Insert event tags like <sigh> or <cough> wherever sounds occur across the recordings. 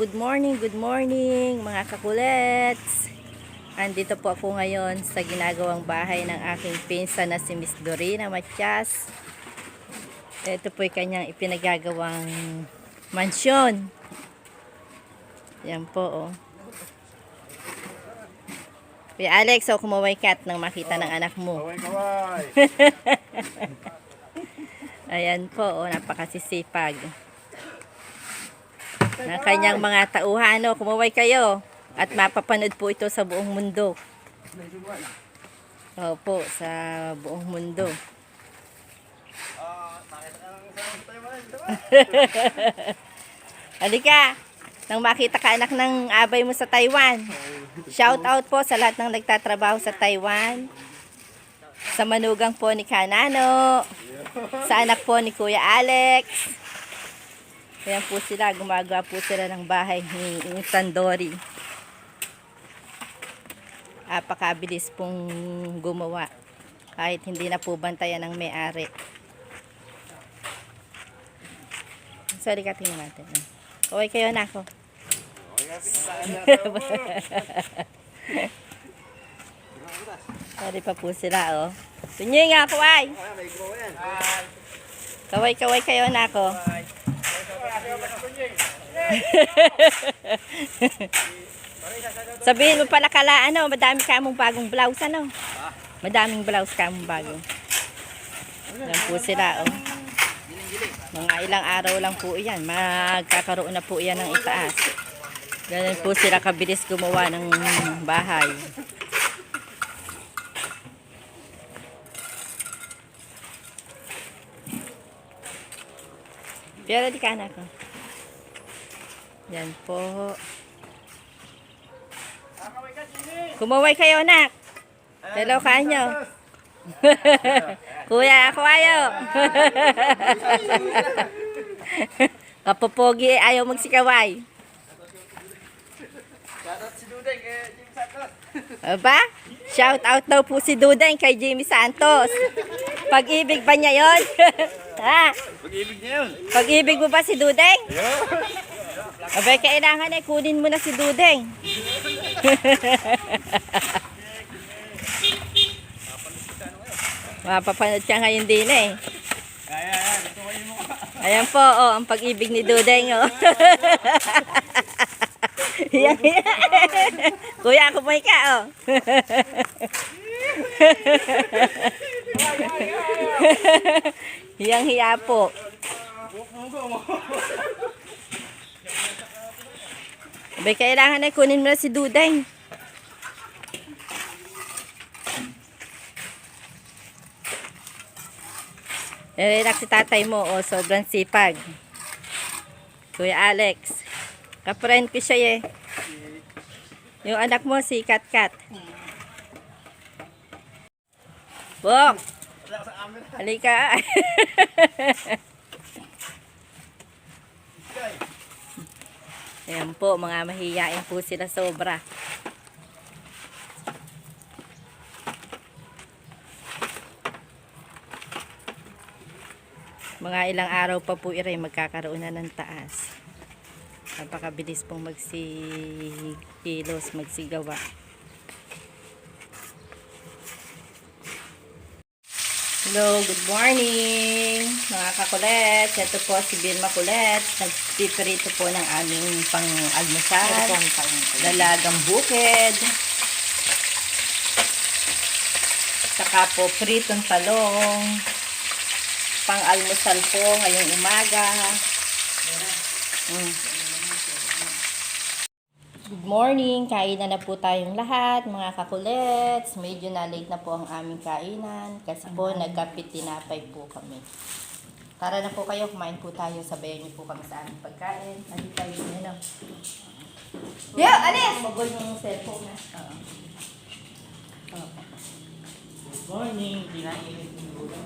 good morning, good morning mga kakulets. Andito po ako ngayon sa ginagawang bahay ng aking pinsa na si Miss Dorina Matias. Ito po yung kanyang ipinagagawang mansyon. Yan po oh. Kuya Alex, oh, kumaway kat nang makita ng anak mo. Kaway, kaway. <laughs> Ayan po, oh, napakasisipag. Ng kanyang mga tauhan, oh, kumaway kayo. At mapapanood po ito sa buong mundo. Opo, sa buong mundo. <laughs> Halika, nang makita ka anak ng abay mo sa Taiwan. Shout out po sa lahat ng nagtatrabaho sa Taiwan. Sa manugang po ni Kanano. Sa anak po ni Kuya Alex. Ayan po sila, gumagawa po sila ng bahay ni ni Sandori. Apakabilis pong gumawa. Kahit hindi na po bantayan ng may-ari. Sorry ka, tingnan natin. Kaway kayo na ako. <laughs> Sorry pa po sila, oh. Tunyi nga, kaway. Kaway, kaway kayo na ako. <laughs> Sabihin mo pala kala, ano, madami ka mong bagong blouse, ano? Madaming blouse ka mong bago. Yan po sila, oh. Mga ilang araw lang po yan. Magkakaroon na po yan ng itaas. Ganun po sila kabilis gumawa ng bahay. Pero di ka anak ko. Yan po. Kumaway kayo anak. Hello kanyo. <laughs> Kuya, ako ayo. <laughs> Kapopogi ayaw magsikaway. Aba? Shout out daw po si Dudeng kay Jimmy Santos. Pag-ibig ba niya yon? <laughs> ha? Pag-ibig niya yun. Pag-ibig mo ba si Dudeng? Abay, kailangan eh, kunin mo na si Dudeng. Mapapanood ka ngayon din eh. Ayan po, oh, ang pag-ibig ni Dudeng, oh. yan, <laughs> yan. Kuya, mo ka, oh. Hiyang hiya po. <laughs> Abay, kailangan na kunin mo na si. Eh, relax si tatay mo, oh, sobrang sipag. Kuya Alex. Kapren ko siya eh. Yung anak mo, si Kat Kat. Bok! Halika. <laughs> Ayan po, mga mahiyain po sila sobra. Mga ilang araw pa po iray magkakaroon na ng taas. Napakabilis pong magsikilos, magsigawa. Hello, good morning mga kakulet. Ito po si Vilma Kulet. Nagpiprito po ng aming pang-almusal. Dalagang bukid. Saka po pritong talong. Pang-almusal po ngayong umaga. Mm. Good morning! Kainan na po tayong lahat, mga kakulets. Medyo na late na po ang aming kainan kasi po nagkapit tinapay po kami. Tara na po kayo, kumain po tayo. Sabayan niyo po kami sa aming pagkain. Andi tayo yun, ano? Yo, alis! Magol yung cellphone na. Oo. Oo. Good morning. Kinainit ulo.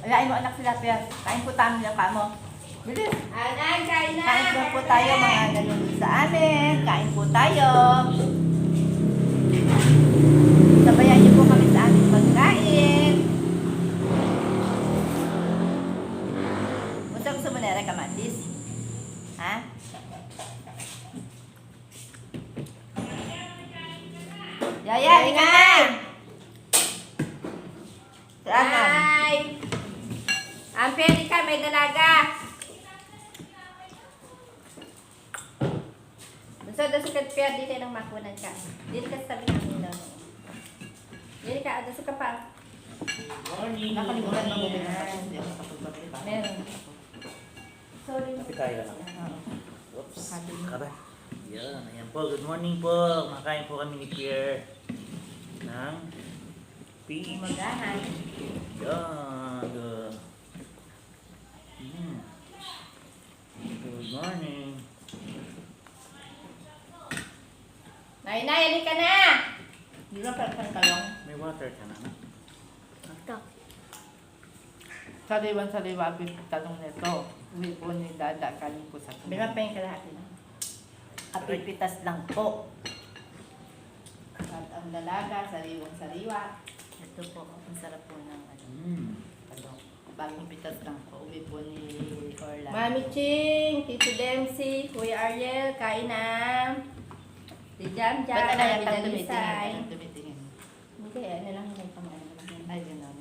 Alain mo anak sila, Pierre. Kain po tayo ng kamo. Bilis. Anay, kain na. Kain po tayo mga nanonood sa amin. Kain po tayo. Sabayan niyo po kami sa aming pagkain. Gusto gusto mo na kamatis? Ha? Yaya, ingat! Saan? Hi! Ang pwede ka, may dalaga. Basta doon sa kaya dito nang makunan ka. Dito ka sa tabi ng ilaw. Dito ka, doon ka pa. Morning. Nakalimutan mo pa. Meron. Sorry. Kapit tayo lang. Oo. Oops. Mo. Kara. Yan. Ayan po. Good morning po. Makain po kami ni Pierre. Ng pig. Magahan. Yan. Good. Mm. Good morning. Nay, nay, halika na! Di ba parang parang kalong? May water ka na, no? Sariwan-sariwa ang tanong nito. Uwi po ni Dada kanin po sa Di ba pa yung kalahati na? Kapipitas lang po. At ang dalaga, sariwang sariwa. Ito po, ang sarap po ng ano. Mm. Ano, bagong pitas lang po. Uwi po ni Orla. Mami Ching, Tito Dempsey, Kuya Ariel, kain na. Si Jam Jam, Ba't ano yan? Tang tumitingin. Dalisay. Tang tumitingin. Hindi, ano lang yun, pang ano lang yun. Ay, gano'n.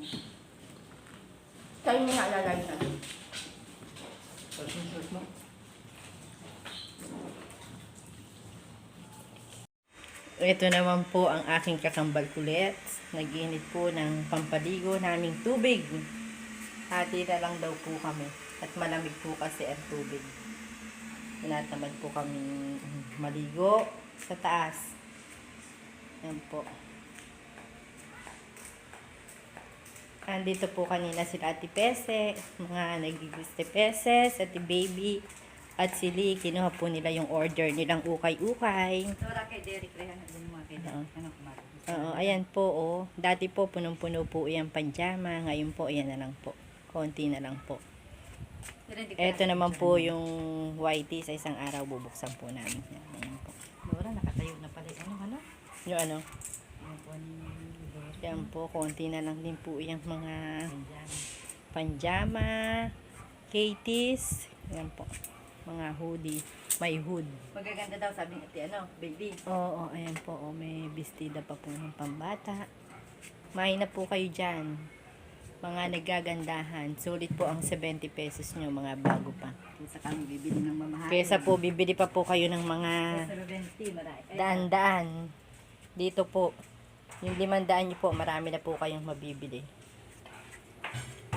Kayo nga lalagay natin. Sus mo. Ito naman po ang aking kakambal kulit. Naginit po ng pampaligo naming tubig. Hati na lang daw po kami. At malamig po kasi ang tubig. Tinatamad po kami maligo sa taas. Yan po. Andito po kanina sila Ate Pese, mga nagiguste Peses, Ate Baby, at si Lee. Kinuha po nila yung order nilang ukay-ukay. Wala kay Derek Rehan. Ano mga kay. Derek? Ano? Oo, ayan po oh. Dati po punong-puno po yung panjama. Ngayon po, ayan na lang po. Konti na lang po. Ito naman po yung whitey sa isang araw bubuksan po namin. Yan, ayan po. Dora, nakatayo na pala. Ano, ano? Yung ano, Ano po ni Dora? yan po, konti na lang din po yung mga panjama, katies, yan po. Mga hoodie, may hood. Magaganda daw sabi ni ate, ano, baby. Oo, ayan po. Oh, may bestida pa po ng pambata. May na po kayo dyan. Mga nagagandahan. Sulit po ang 70 pesos nyo, mga bago pa. Kesa kami bibili ng mamahal. Kesa po, bibili pa po kayo ng mga Kesa 70, maray. Ay, daan-daan. Dito po, yung limandaan nyo po, marami na po kayong mabibili.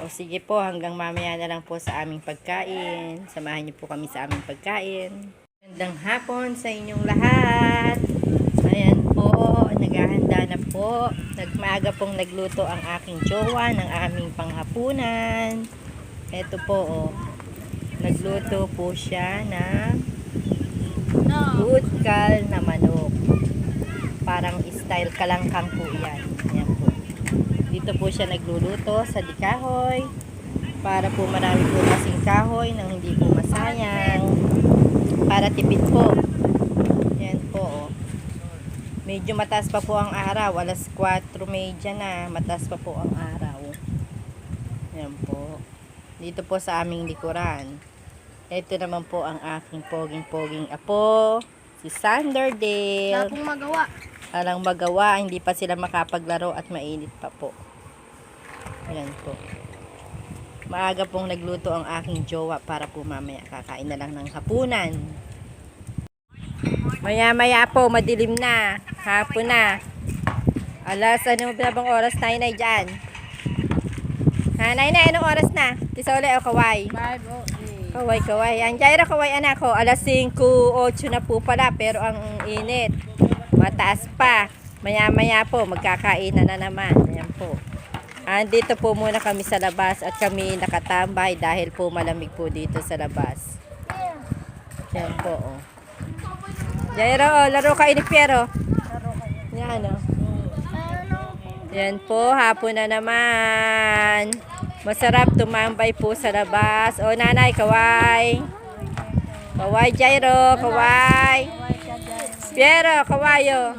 O sige po, hanggang mamaya na lang po sa aming pagkain. Samahan niyo po kami sa aming pagkain. Magandang hapon sa inyong lahat. Naghahanda na po. Nagmaga pong nagluto ang aking jowa ng aming panghapunan. Ito po, oh. Nagluto po siya ng Budkal na manok. Parang style kalangkang po yan. Ayan po. Dito po siya nagluluto sa dikahoy. Para po marami po kasing kahoy nang hindi po masayang. Para tipid po. Medyo mataas pa po ang araw. Alas 4.30 na. Mataas pa po ang araw. Ayan po. Dito po sa aming likuran. Ito naman po ang aking poging-poging apo. Si Sanderdale. Wala magawa. Alang magawa, hindi pa sila makapaglaro at mainit pa po. Ayan po. Maaga pong nagluto ang aking jowa para po mamaya kakain na lang ng hapunan. Maya maya po, madilim na. Hapon na. Alas, ano ba bang oras na inay dyan? Ha, nay na, anong oras na? Tisole o kaway? 5 o Kaway, kaway. Ang Jaira, kaway anak ko. Alas 5, 8 na po pala. Pero ang init. Mataas pa. Maya-maya po, magkakainan na naman. Ayan po. Andito po muna kami sa labas at kami nakatambay dahil po malamig po dito sa labas. Yan po, oh. Jaira, oh, laro kayo ni Piero. Yan, oh. Yan po, hapon na naman. Masarap tumambay po sa labas. O nanay, kaway. Kaway, Jairo, kaway. Piero, kawayo.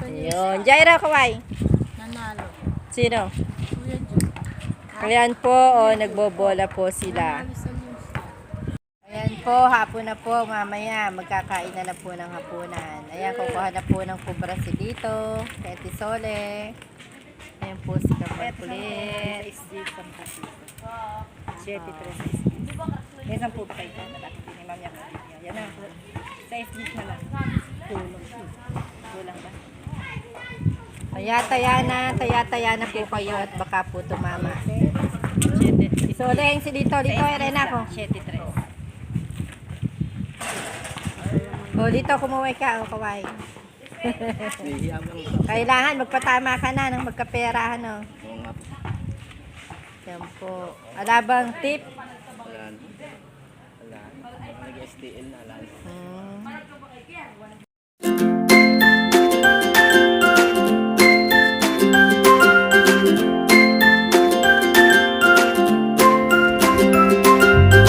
Ayun, Jairo, kaway. Nanalo. Sino? Ayan po, o, nagbobola po sila. Sabi sa news. Ayan po, hapon na po, mamaya, magkakain na na po ng hapunan. Ayan, kukuha na po ng kubra si Dito, Ate Sole. Ayan po si Kamarkulit. Siyete, tres, May isang po kayo? Ni Ma'am yan. Yan na. Sa isdis na lang. Tulong. Kulang ba? Taya-taya na, taya-taya na po kayo at baka po tumama. Siyete. Soleng, si Dito, Dito, Elena ko. Siyete, tres. O, Dito, kumuhay ka, o kaway. Kailangan magpatama ka na ng magkaperahan, o. Yan po. Alabang tip. Wala. Wala. Nag-STL na lang. Hmm.